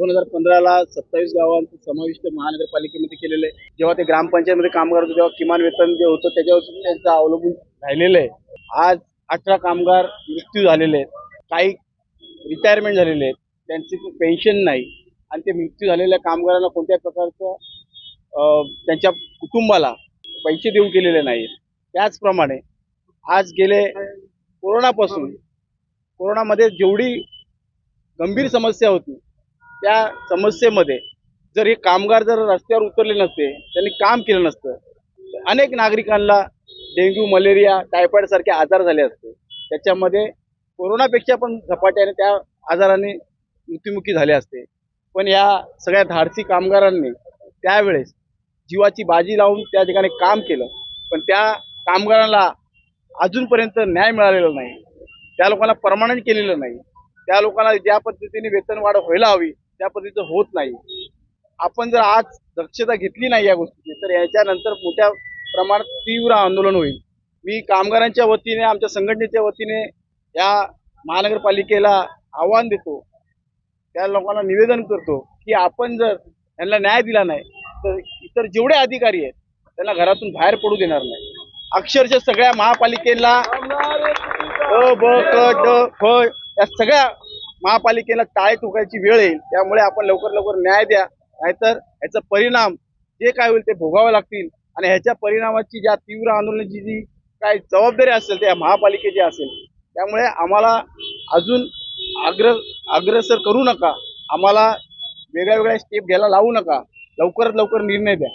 दोन हजार पंधराला सत्तावीस गावांचं समाविष्ट महानगरपालिकेमध्ये केलेलं आहे. जेव्हा ते ग्रामपंचायतमध्ये कामगार होते तेव्हा किमान वेतन जे होतं त्याच्यावर त्यांचं अवलंबून राहिलेलं आहे. आज अठरा कामगार मृत्यू झालेले आहेत. काही रिटायरमेंट झालेले आहेत. त्यांची पेन्शन नाही. आणि ते मृत्यू झालेल्या कामगारांना कोणत्याही प्रकारचं त्यांच्या कुटुंबाला पैसे देऊ केलेले नाहीत त्याचप्रमाणे आज गेले कोरोनापासून कोरोनामध्ये जेवढी गंभीर समस्या होती त्या समस्येमध्ये जर हे कामगार जर रस्त्यावर उतरले नसते त्यांनी काम केलं नसतं अनेक नागरिकांना डेंग्यू मलेरिया टायफॉईड सारखे आजार झाले असते. त्याच्यामध्ये कोरोनापेक्षा पण झपाट्याने त्या आजाराने मृत्युमुखी झाले असते. पण या सगळ्या धाडसी कामगारांनी त्यावेळेस जीवाची बाजी लावून त्या ठिकाणी काम केलं. पण त्या कामगारांना अजूनपर्यंत न्याय मिळालेला नाही. त्या लोकांना परमानंट केलेलं नाही. त्या लोकांना ज्या पद्धतीने वेतन वाढ व्हायला हवी त्या पद्धतीचं होत नाही. आपण जर आज दक्षता घेतली नाही या गोष्टीची तर याच्यानंतर मोठ्या प्रमाणात तीव्र आंदोलन होईल. मी कामगारांच्या वतीने आमच्या संघटनेच्या वतीने या महानगरपालिकेला आव्हान देतो. त्या लोकांना निवेदन करतो की आपण जर यांना न्याय दिला नाही तर इतर जेवढे अधिकारी आहेत त्यांना घरातून बाहेर पडू देणार नाही. अक्षरशः सगळ्या महापालिकेला अ ब क ड फ या सगळ्या महापालिकेला टाळे ठोकायची वेळ येईल त्यामुळे आपण लवकर लवकर न्याय द्या. नाहीतर ह्याचा परिणाम जे काय होईल ते भोगावे लागतील आणि ह्याच्या परिणामाची ज्या तीव्र आंदोलनाची जी काय जबाबदारी असेल त्या महापालिकेची असेल. त्यामुळे आम्हाला अजून अग्र अग्रसर करू नका. आम्हाला वेगळ्या वेगळ्या स्टेप घ्यायला लावू नका. लवकरात लवकर निर्णय द्या.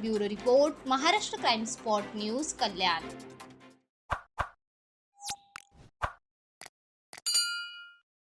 Bureau report Maharashtra crime spot news Kalyan.